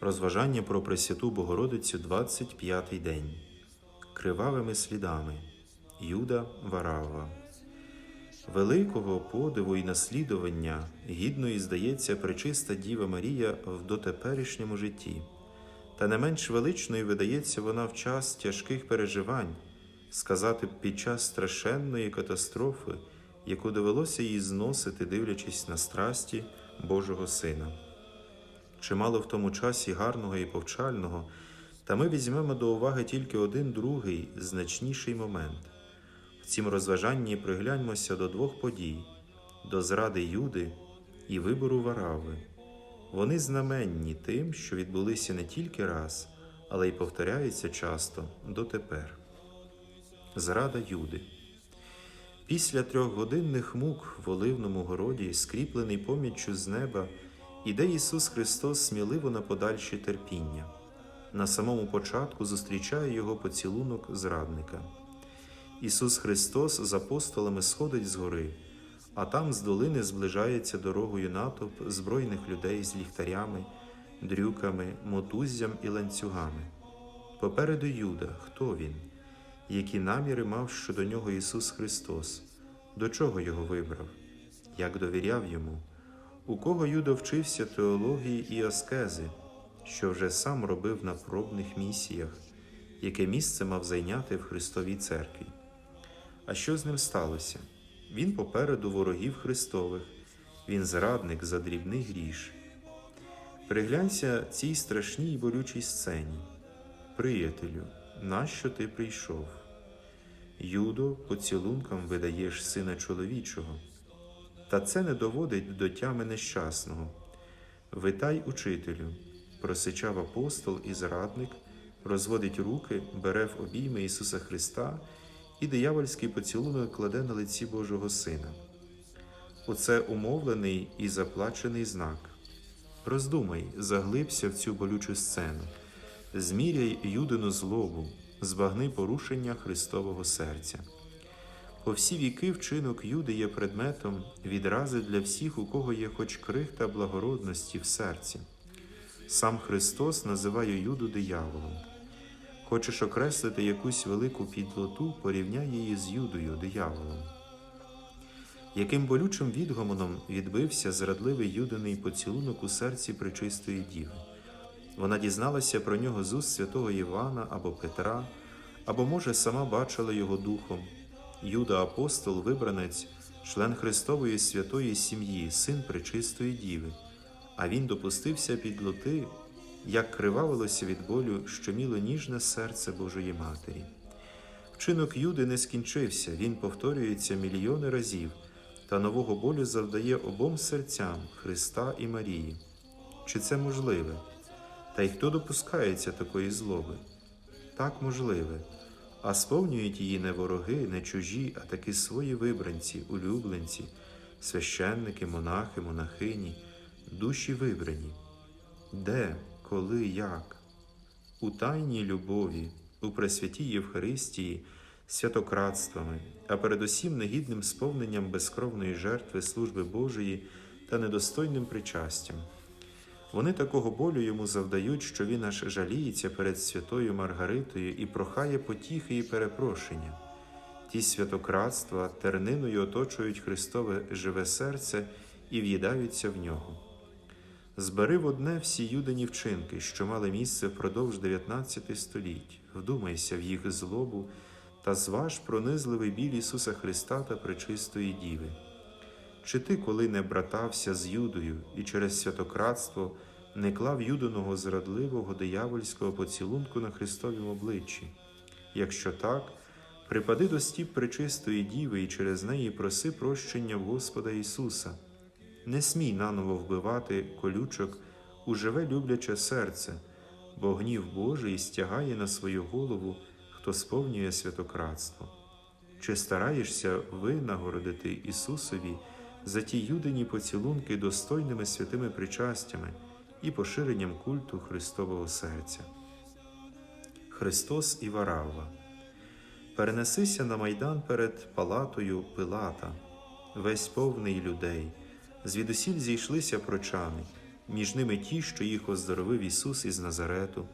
Розважання про Пресвяту Богородицю 25-й день. Кривавими слідами. Юда Варава. Великого подиву і наслідування гідною здається пречиста Діва Марія в дотеперішньому житті, та не менш величною видається вона в час тяжких переживань, сказати під час страшенної катастрофи, яку довелося їй зносити, дивлячись на страсті Божого Сина. Чимало в тому часі гарного і повчального, та ми візьмемо до уваги тільки один другий, значніший момент. В цім розважанні пригляньмося до двох подій до зради Юди і вибору Варави. Вони знаменні тим, що відбулися не тільки раз, але й повторяються часто дотепер. Зрада Юди. Після трьохгодинних мук в Оливному городі, скріплений поміччю з неба, іде Ісус Христос сміливо на подальші терпіння. На самому початку зустрічає його поцілунок зрадника. Ісус Христос з апостолами сходить з гори, а там з долини зближається дорогою натовп збройних людей з ліхтарями, дрюками, мотуззям і ланцюгами. Попереду Юда, хто він? Які наміри мав щодо нього Ісус Христос, до чого його вибрав, як довіряв йому, у кого Юда вчився теології і аскези, що вже сам робив на пробних місіях, яке місце мав зайняти в Христовій церкві. А що з ним сталося? Він попереду ворогів Христових, він зрадник за дрібний гріш. Приглянься цій страшній і болючій сцені. Приятелю, нащо ти прийшов? Юдо, поцілункам видаєш сина чоловічого. Та це не доводить до тями нещасного. Витай учителю, просичав апостол і зрадник, розводить руки, бере в обійми Ісуса Христа і диявольський поцілунок кладе на лиці Божого Сина. Оце умовлений і заплачений знак. Роздумай, заглибся в цю болючу сцену, зміряй юдину злобу, збагни порушення Христового серця. По всі віки вчинок Юди є предметом відрази для всіх, у кого є хоч крихта благородності в серці. Сам Христос називає Юду дияволом. Хочеш окреслити якусь велику підлоту, порівняй її з Юдою, дияволом. Яким болючим відгомоном відбився зрадливий юдиний поцілунок у серці пречистої діви. Вона дізналася про нього з уст святого Івана або Петра, або, може, сама бачила його духом. Юда апостол, вибранець, член Христової святої сім'ї, син пречистої діви, а він допустився підлоти, як кривавилося від болю, що міло ніжне серце Божої Матері. Вчинок Юди не скінчився, він повторюється мільйони разів, та нового болю завдає обом серцям Христа і Марії. Чи це можливе? Та й хто допускається такої злоби? Так можливе, а сповнюють її не вороги, не чужі, а таки свої вибранці, улюбленці, священники, монахи, монахині, душі вибрані. Де, коли, як? У тайній любові, у пресвятій Євхаристії, святократствами, а передусім негідним сповненням безкровної жертви служби Божої та недостойним причастям. Вони такого болю йому завдають, що він аж жаліється перед святою Маргаритою і прохає потіхи і перепрошення. Ті святократства терниною оточують Христове живе серце і в'їдаються в нього. Збери в одне всі юдині вчинки, що мали місце впродовж 19 століть, вдумайся в їх злобу та зваж пронизливий біль Ісуса Христа та Пречистої Діви. Чи ти коли не братався з Юдою і через святократство не клав юдиного зрадливого диявольського поцілунку на Христовім обличчі? Якщо так, припади до стіп пречистої Діви і через неї проси прощення в Господа Ісуса. Не смій наново вбивати колючок у живе любляче серце, бо гнів Божий стягає на свою голову, хто сповнює святократство. Чи стараєшся винагородити Ісусові за ті юдині поцілунки достойними святими причастями і поширенням культу Христового серця? Христос і Варава. Перенесися на майдан перед палатою Пилата, весь повний людей, звідусіль зійшлися прочани, між ними ті, що їх оздоровив Ісус із Назарету,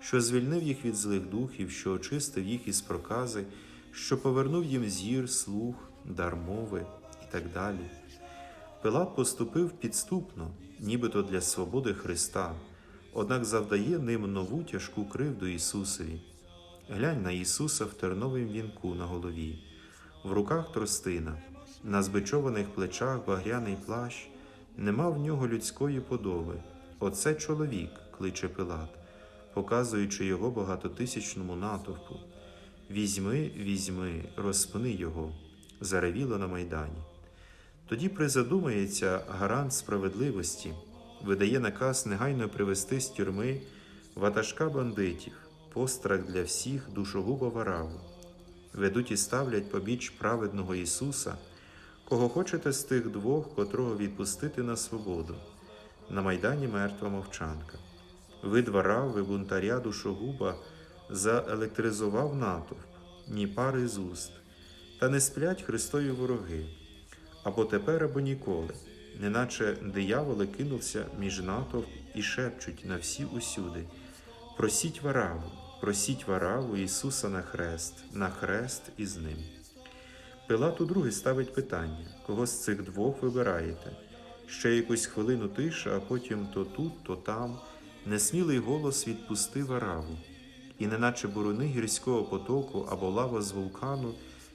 що звільнив їх від злих духів, що очистив їх із прокази, що повернув їм зір, слух, дар мови і так далі. Пилат поступив підступно, нібито для свободи Христа, однак завдає ним нову тяжку кривду Ісусові. Глянь на Ісуса в терновім вінку на голові, в руках тростина, на збичованих плечах багряний плащ, нема в нього людської подоби. Оце чоловік, кличе Пилат, показуючи його багатотисячному натовпу. Візьми, візьми, розпни його, заревіло на майдані. Тоді призадумається гарант справедливості, видає наказ негайно привести з тюрми ватажка бандитів, пострах для всіх душогуба вараву. Ведуть і ставлять побіч праведного Ісуса, кого хочете з тих двох, котрого відпустити на свободу. На майдані мертва мовчанка. Вид варави, бунтаря душогуба заелектризував натовп, ні пари з уст, та не сплять Христові вороги або тепер, або ніколи, неначе дияволи кинувся між натовп і шепчуть на всі усюди. Просіть вараву, просіть вараву Ісуса на хрест, на хрест із ним. Пилат удруге ставить питання, кого з цих двох вибираєте? Ще якусь хвилину тиша, а потім то тут, то там, несмілий голос відпустив вараву, і неначе буруни гірського потоку або лава з вулкану,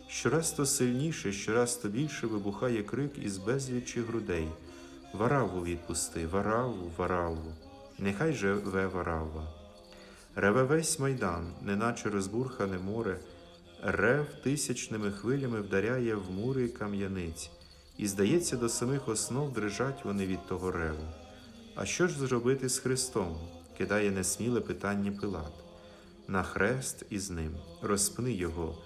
щораз то сильніше, щораз то більше вибухає крик із безлічі грудей. Вараву відпусти, вараву, вараву, нехай живе варава. Реве весь майдан, неначе розбурхане море, рев тисячними хвилями вдаряє в мури кам'яниць, і, здається, до самих основ дрижать вони від того реву. А що ж зробити з Христом? кидає несміле питання Пилат. На хрест із ним, розпни його,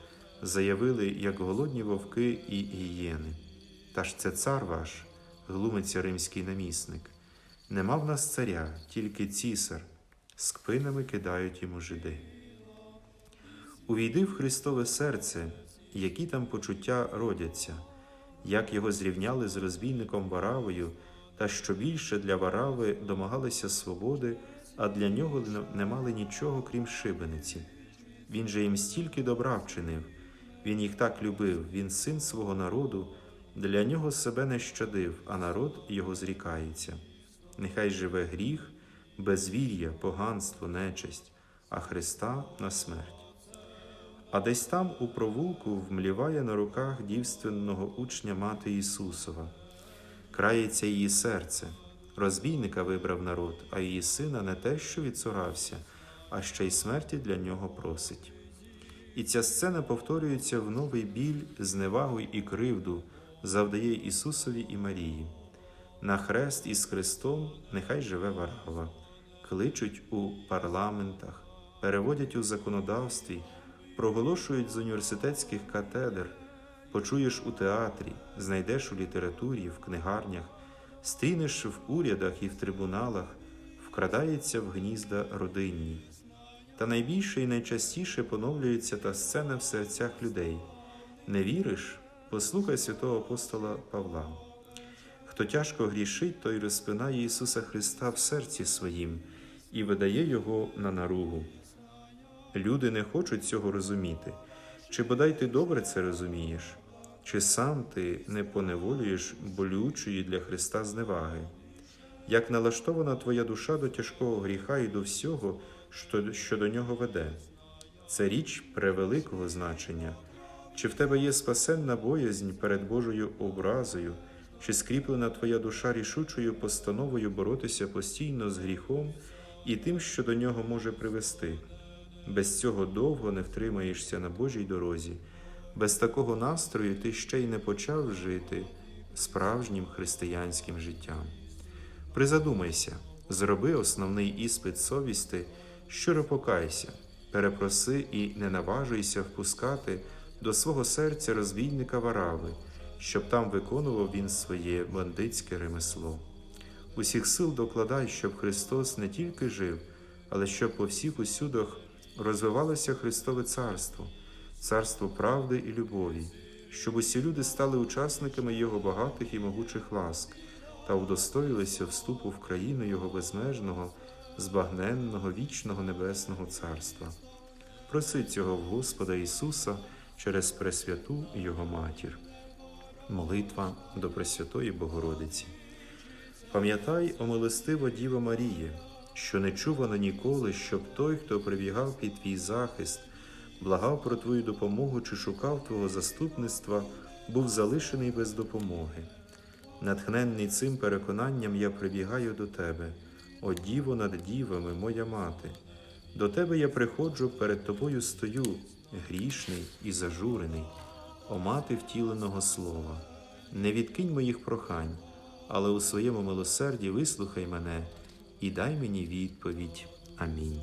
заявили, як голодні вовки і гієни. Та ж це цар ваш, глумиться римський намісник. Нема в нас царя, тільки цісар, з кпинами кидають йому жиди. Увійди в Христове серце, які там почуття родяться, як його зрівняли з розбійником Варавою, та що більше для Варави домагалися свободи, а для нього не мали нічого, крім шибениці. Він же їм стільки добра вчинив, він їх так любив, він син свого народу, для нього себе не щадив, а народ його зрікається. Нехай живе гріх, безвір'я, поганство, нечисть, а Христа на смерть. А десь там у провулку вмліває на руках дівственного учня мати Ісусова. Крається її серце. Розбійника вибрав народ, а її сина не те, що відсурався, а ще й смерті для нього просить. І ця сцена повторюється в новий біль, зневагу і кривду, завдає Ісусові і Марії. На хрест із Христом нехай живе Варава, кличуть у парламентах, переводять у законодавстві, проголошують з університетських катедр, почуєш у театрі, знайдеш у літературі, в книгарнях, стрінеш в урядах і в трибуналах, вкрадається в гнізда родинні. Та найбільше і найчастіше поновлюється та сцена в серцях людей. Не віриш? Послухай святого апостола Павла. Хто тяжко грішить, той розпинає Ісуса Христа в серці своїм і видає Його на наругу. Люди не хочуть цього розуміти. Чи бодай ти добре це розумієш? Чи сам ти не поневолюєш болючої для Христа зневаги? Як налаштована твоя душа до тяжкого гріха і до всього, що, до нього веде? Це річ превеликого значення. Чи в тебе є спасенна боязнь перед Божою образою, чи скріплена твоя душа рішучою постановою боротися постійно з гріхом і тим, що до нього може привести? Без цього довго не втримаєшся на Божій дорозі, без такого настрою ти ще й не почав жити справжнім християнським життям. Призадумайся, зроби основний іспит совісти, щиро покайся, перепроси і не наважуйся впускати до свого серця розбійника варави, щоб там виконував він своє бандитське ремесло. Усіх сил докладай, щоб Христос не тільки жив, але щоб по всіх усюдах розвивалося Христове Царство, царство правди і любові, щоб усі люди стали учасниками Його багатих і могучих ласк, та удостоїлися вступу в країну Його безмежного, збагненного, вічного небесного царства. Проси цього в Господа Ісуса через Пресвяту Його Матір. Молитва до Пресвятої Богородиці. Пам'ятай, о Діва Маріє, що не чувано ніколи, щоб той, хто прибігав під твій захист, благав про твою допомогу чи шукав твого заступництва, був залишений без допомоги. Натхненний цим переконанням я прибігаю до тебе, о Діво над дівами, моя мати. До тебе я приходжу, перед тобою стою, грішний і зажурений, о мати втіленого слова. Не відкинь моїх прохань, але у своєму милосерді вислухай мене і дай мені відповідь. Амінь.